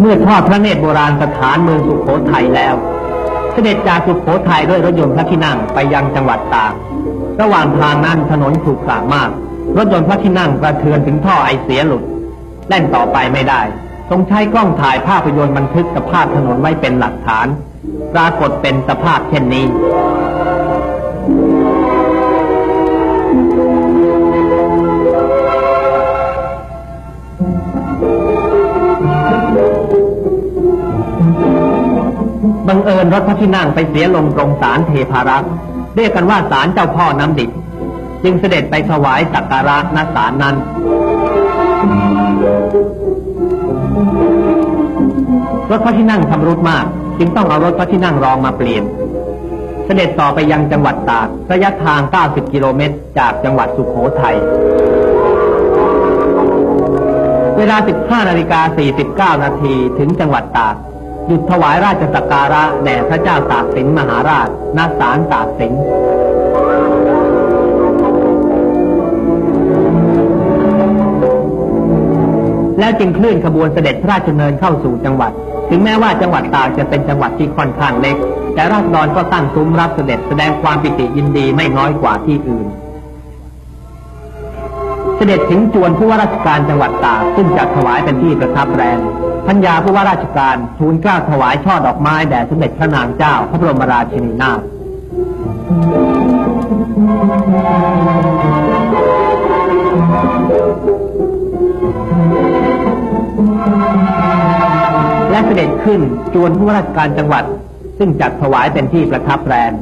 เมื่อทอดพระเนตรโบราณสถานเมืองสุขโขทัยแล้ว เสด็จจากสุขโขทัยด้วยรถยนต์พระที่นั่งไปยังจังหวัดตากระหว่างทางนั้นถนนขรุขระมาก รถยนต์พระที่นั่งกระเทือนถึงท่อไอเสียหลุดแล่นต่อไปไม่ได้ต้องใช้กล้องถ่ายภาพยนตร์บันทึกสภาพถนนไว้เป็นหลักฐาน ปรากฏเป็นสภาพเช่นนี้ บังเอิญรถพระที่นั่งไปเสียลงตรงศาลเทพารักษ์เรียกกันว่าศาลเจ้าพ่อน้ำดิบจึงเสด็จไปถวายสักการะณศาลนั้น รถพระที่นั่งชำรุดมาก จึงต้องเอารถพระที่นั่งรองมาเปลี่ยน เสด็จต่อไปยังจังหวัดตากระยะทาง 90 กิโลเมตร จากจังหวัดสุขโขทัยเวลา 15นาฬิกา49 นาทีถึงจังหวัดตาก หยุดถวายราชสักการะแด่พระเจ้าตากสินมหาราชณศาลตากสินแล้วจึงเคลื่อนขบวนเสด็จพระราชดำเนินเข้าสู่จังหวัด ถึงแม้ว่าจังหวัดตากจะเป็นจังหวัดที่ค่อนข้างเล็ก แต่ราษฎรก็ตั้งซุ้มรับเสด็จแสดงความปิติยินดีไม่น้อยกว่าที่อื่น เสด็จถึงจวนผู้ว่าราชการจังหวัดตากซึ่งจัดถวายเป็นที่ประทับแรมพัญญาผู้ว่าราชการทูลกล้าถวายช่อดอกไม้แด่สมเด็จพระนางเจ้าพระบรมราชินีนาถและเสด็จขึ้นจวนผู้ว่าราชการจังหวัด ซึ่งจัดถวายเป็นที่ประทับแรม